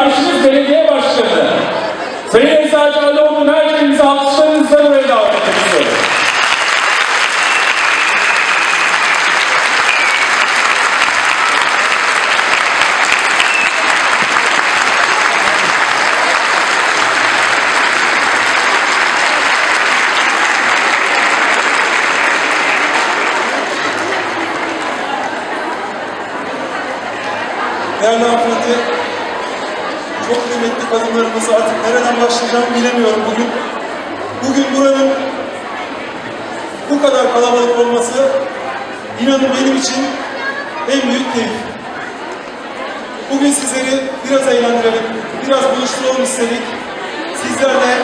Kardeşimiz belediye başkanı. Sayın Eczacı Alioğlu'nu her şeyimizi alkışlarınızla buraya davet etmek istiyorum. Değerli hanımefendi, çok kıymetli kadınlarımız artık nereden başlayacağımı bilemiyorum bugün. Bugün buranın bu kadar kalabalık olması inanın benim için en büyük keyif. Bugün sizleri biraz eğlendirelim, biraz buluşturalım istedik. Sizler de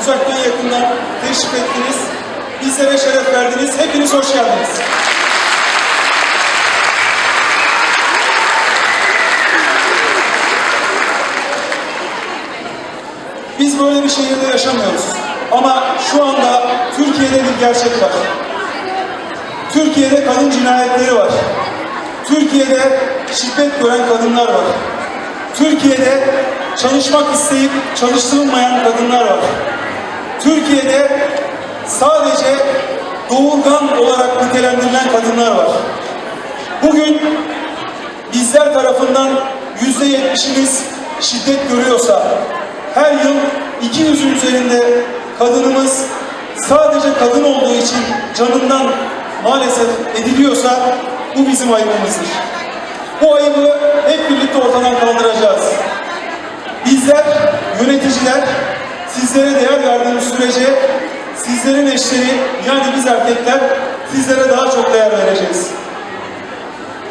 uzaktan yakından teşrif ettiniz, bizlere şeref verdiniz. Hepiniz hoş geldiniz. Biz böyle bir şehirde yaşamıyoruz. Ama şu anda Türkiye'de bir gerçek var. Türkiye'de kadın cinayetleri var. Türkiye'de şiddet gören kadınlar var. Türkiye'de çalışmak isteyip çalıştırılmayan kadınlar var. Türkiye'de sadece doğurgan olarak nitelendirilen kadınlar var. Bugün bizler tarafından yüzde yetmişimiz şiddet görüyorsa, her yıl 200'ün üzerinde kadınımız sadece kadın olduğu için canından maalesef ediliyorsa bu bizim ayıbımızdır. Bu ayıbı hep birlikte ortadan kaldıracağız. Bizler, yöneticiler, sizlere değer verdiğimiz sürece sizlerin eşleri yani biz erkekler sizlere daha çok değer vereceğiz.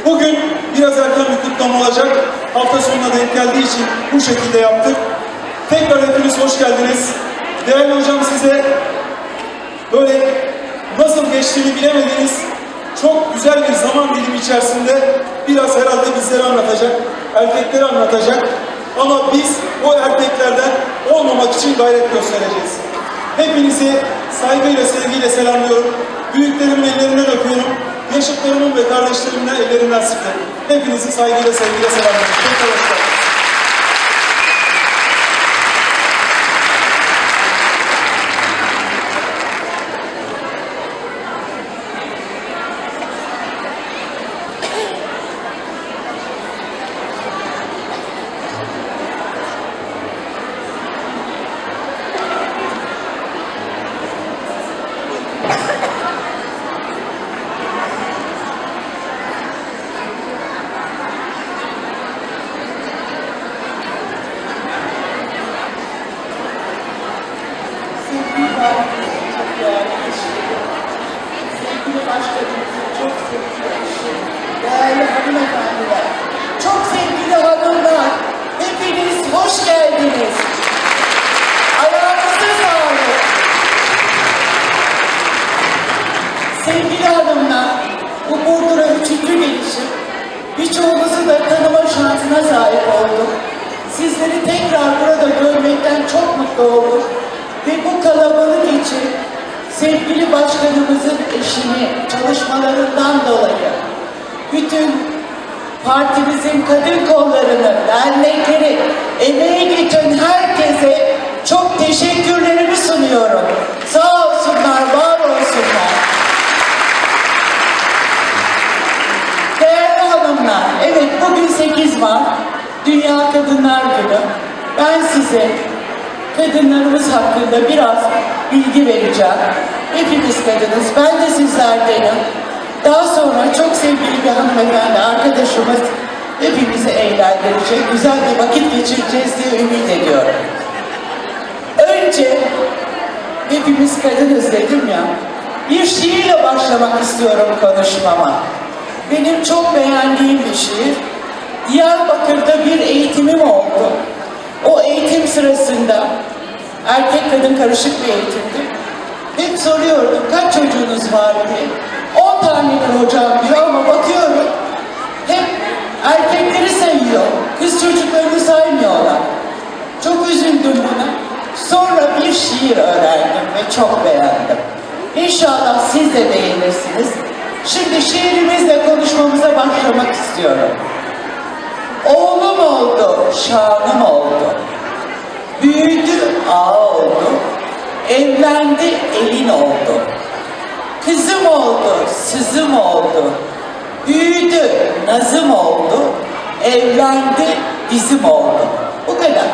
Bugün biraz erken bir kutlama olacak. Hafta sonuna denk geldiği için bu şekilde yaptık. Tekrar hepiniz hoş geldiniz. Değerli hocam size böyle nasıl geçtiğini bilemediğiniz çok güzel bir zaman dilimi içerisinde biraz herhalde bizlere anlatacak, erkekleri anlatacak. Ama biz o erkeklerden olmamak için gayret göstereceğiz. Hepinizi saygıyla, sevgiyle selamlıyorum. Büyüklerimin ellerinden öpüyorum. Yaşıtlarımın ve kardeşlerimin ellerinden sıkıyorum. Hepinizi saygıyla, sevgiyle selamlıyorum. Tekrar hoş geldiniz. Sevgili validemiz çok değerli eşleri, sevgili başkanımızın çok sevgili eşi, değerli hanımefendiler, çok sevgili hanımlar, hepiniz hoş geldiniz. Ayağınıza sağlık. Sevgili hanımlar, bu Burdur'a üçüncü gelişim. Birçoğumuzu da tanıma şansına sahip oldum. Sizleri tekrar burada görmekten çok mutlu oldum. Ve bu kalabalık için sevgili başkanımızın eşini çalışmalarından dolayı bütün partimizin kadın kollarını, dernekleri, emeği geçen herkese çok teşekkürlerimi sunuyorum. Sağ olsunlar, var olsunlar. Değerli hanımlar, evet bugün 8 Mart, Dünya Kadınlar Günü. Ben size kadınlarımız hakkında biraz bilgi vereceğim. Hepimiz kadınız, ben de sizlerdenim. Daha sonra çok sevgili bir hanımefendi arkadaşımız hepimizi eğlendirecek, güzel bir vakit geçireceğiz diye ümit ediyorum. Önce hepimiz kadınız dedim ya. Bir şiirle başlamak istiyorum konuşmama. Benim çok beğendiğim bir şiir. Diyarbakır'da bir eğitimim oldu. O eğitim sırasında erkek kadın karışık bir eğitimdi. Hep soruyordum kaç çocuğunuz var diye. 10 tanedir hocam diyor ama bakıyorum hep erkekleri sayıyor. Kız çocuklarını saymıyorlar. Çok üzüldüm buna. Sonra bir şiir öğrendim ve çok beğendim. İnşallah siz de beğenirsiniz. Şimdi şiirimizle konuşmamıza başlamak istiyorum. Oğlum oldu, şanım oldu. Büyüdü, ağa oldu. Evlendi, elin oldu. Kızım oldu, sızım oldu. Büyüdü, nazım oldu. Evlendi, dizim oldu. Bu kadar.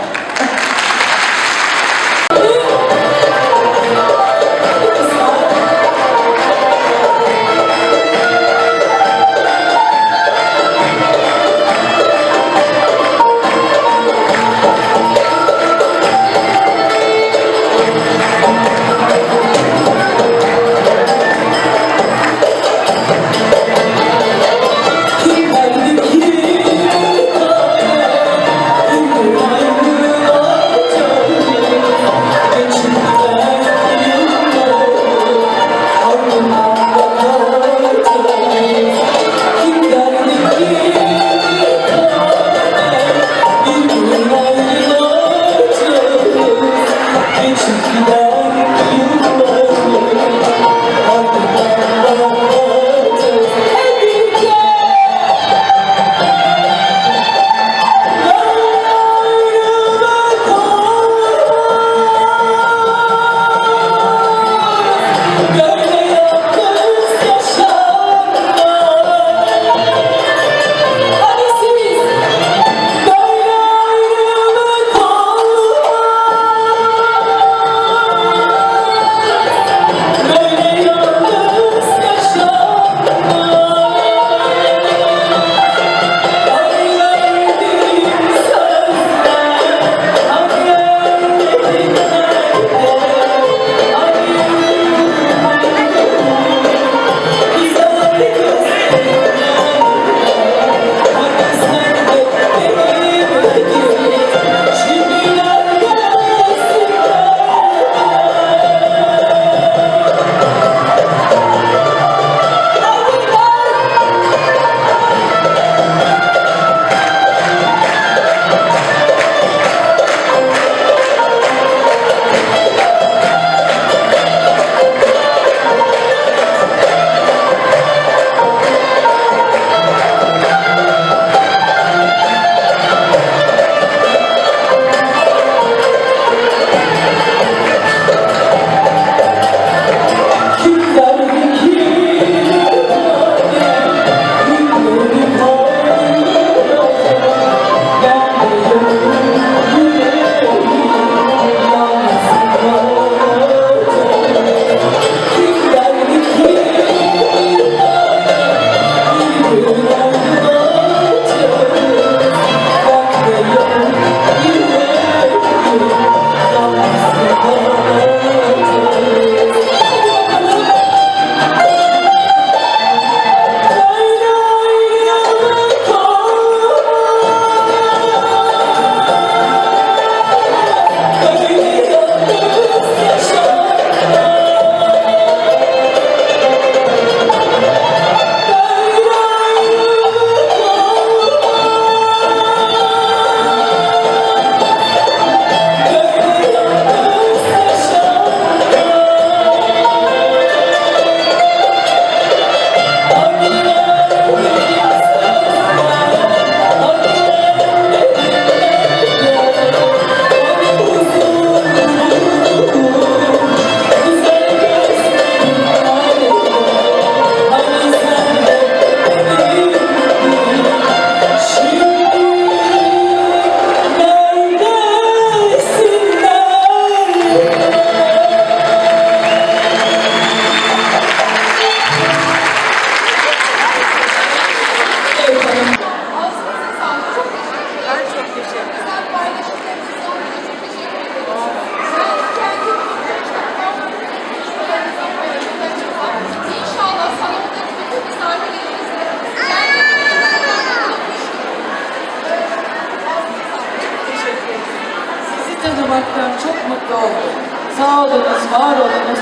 Sağ olunuz, var olunuz.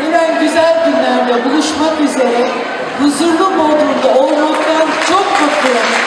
Gelen güzel günlerde buluşmak üzere huzurlu Bodrum'da olmaktan çok mutluyum.